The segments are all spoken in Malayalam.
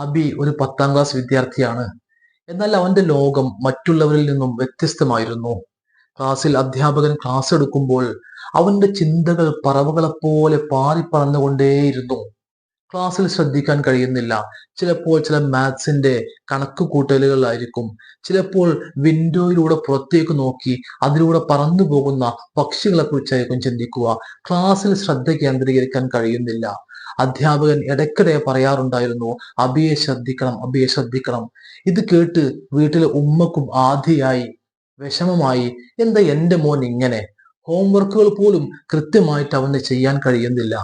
അബി ഒരു പത്താം ക്ലാസ് വിദ്യാർത്ഥിയാണ്. എന്നാൽ അവന്റെ ലോകം മറ്റുള്ളവരിൽ നിന്നും വ്യത്യസ്തമായിരുന്നു. ക്ലാസ്സിൽ അധ്യാപകൻ ക്ലാസ് എടുക്കുമ്പോൾ അവന്റെ ചിന്തകൾ പറവകളെപ്പോലെ പാറിപ്പറന്നുകൊണ്ടേയിരുന്നു ക്ലാസ്സിൽ ശ്രദ്ധിക്കാൻ കഴിയുന്നില്ല. ചിലപ്പോൾ ചില മാത്സിന്റെ കണക്ക് കൂട്ടലുകളായിരിക്കും ചിലപ്പോൾ വിൻഡോയിലൂടെ പുറത്തേക്ക് നോക്കി അതിലൂടെ പറന്നു പോകുന്ന പക്ഷികളെ കുറിച്ചായിരിക്കും ചിന്തിക്കുക. ക്ലാസ്സിൽ ശ്രദ്ധ കേന്ദ്രീകരിക്കാൻ കഴിയുന്നില്ല. അധ്യാപകൻ ഇടയ്ക്കിടെ പറയാറുണ്ടായിരുന്നു അബിയെ ശ്രദ്ധിക്കണം അബിയെ ശ്രദ്ധിക്കണം. ഇത് കേട്ട് വീട്ടിലെ ഉമ്മക്കും ആധിയായി വിഷമമായി എന്താ എന്റെ മോൻ ഇങ്ങനെ? ഹോംവർക്കുകൾ പോലും കൃത്യമായിട്ട് അവന് ചെയ്യാൻ കഴിയുന്നില്ല.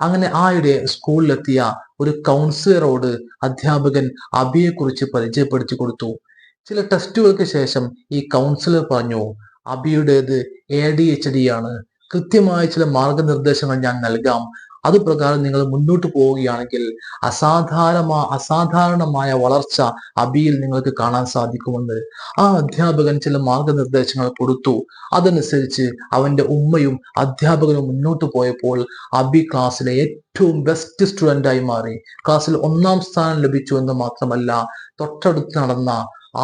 അങ്ങനെ ആയിടെ സ്കൂളിലെത്തിയ ഒരു കൗൺസിലറോട് അധ്യാപകൻ അബിയെ കുറിച്ച് പരിചയപ്പെടുത്തി കൊടുത്തു. ചില ടെസ്റ്റുകൾക്ക് ശേഷം ഈ കൗൺസിലർ പറഞ്ഞു അബിയുടേത് എ ഡി എച്ച് ഡി ആണ്. കൃത്യമായ ചില മാർഗനിർദ്ദേശങ്ങൾ ഞാൻ നൽകാം. അതുപ്രകാരം നിങ്ങൾ മുന്നോട്ട് പോവുകയാണെങ്കിൽ അസാധാരണമായ അസാധാരണമായ വളർച്ച അബിയിൽ നിങ്ങൾക്ക് കാണാൻ സാധിക്കുമെന്ന് ആ അധ്യാപകൻ ചില മാർഗനിർദ്ദേശങ്ങൾ കൊടുത്തു. അതനുസരിച്ച് അവന്റെ ഉമ്മയും അധ്യാപകനും മുന്നോട്ട് പോയപ്പോൾ അബി ക്ലാസ്സിലെ ഏറ്റവും ബെസ്റ്റ് സ്റ്റുഡന്റ് ആയി മാറി. ക്ലാസ്സിൽ ഒന്നാം സ്ഥാനം ലഭിച്ചു എന്ന് മാത്രമല്ല തൊട്ടടുത്ത് നടന്ന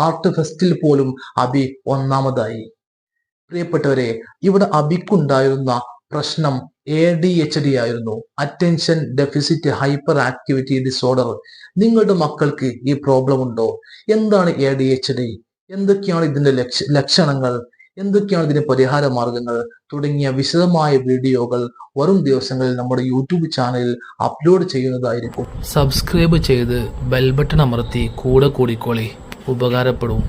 ആർട്ട് ഫെസ്റ്റിൽ പോലും അബി ഒന്നാമതായി. പ്രിയപ്പെട്ടവരെ ഇവിടെ അബിക്കുണ്ടായിരുന്ന പ്രശ്നം എ ഡി എച്ച് ഡി ആയിരുന്നു. Attention deficit hyperactivity disorder നിങ്ങളുടെ മക്കൾക്ക് ഈ പ്രോബ്ലം ഉണ്ടോ? എന്താണ് എ ഡി എച്ച് ഡി എന്തൊക്കെയാണ് ഇതിന്റെ ലക്ഷണങ്ങൾ? എന്തൊക്കെയാണ് ഇതിന്റെ പരിഹാര മാർഗങ്ങൾ? തുടങ്ങിയ വിശദമായ വീഡിയോകൾ വരും ദിവസങ്ങളിൽ നമ്മുടെ യൂട്യൂബ് ചാനലിൽ അപ്ലോഡ് ചെയ്യുന്നതായിരിക്കും. സബ്സ്ക്രൈബ് ചെയ്ത് ബെൽബട്ടൺ അമർത്തി കൂടെ കൂടിക്കോളി. ഉപകാരപ്പെടും.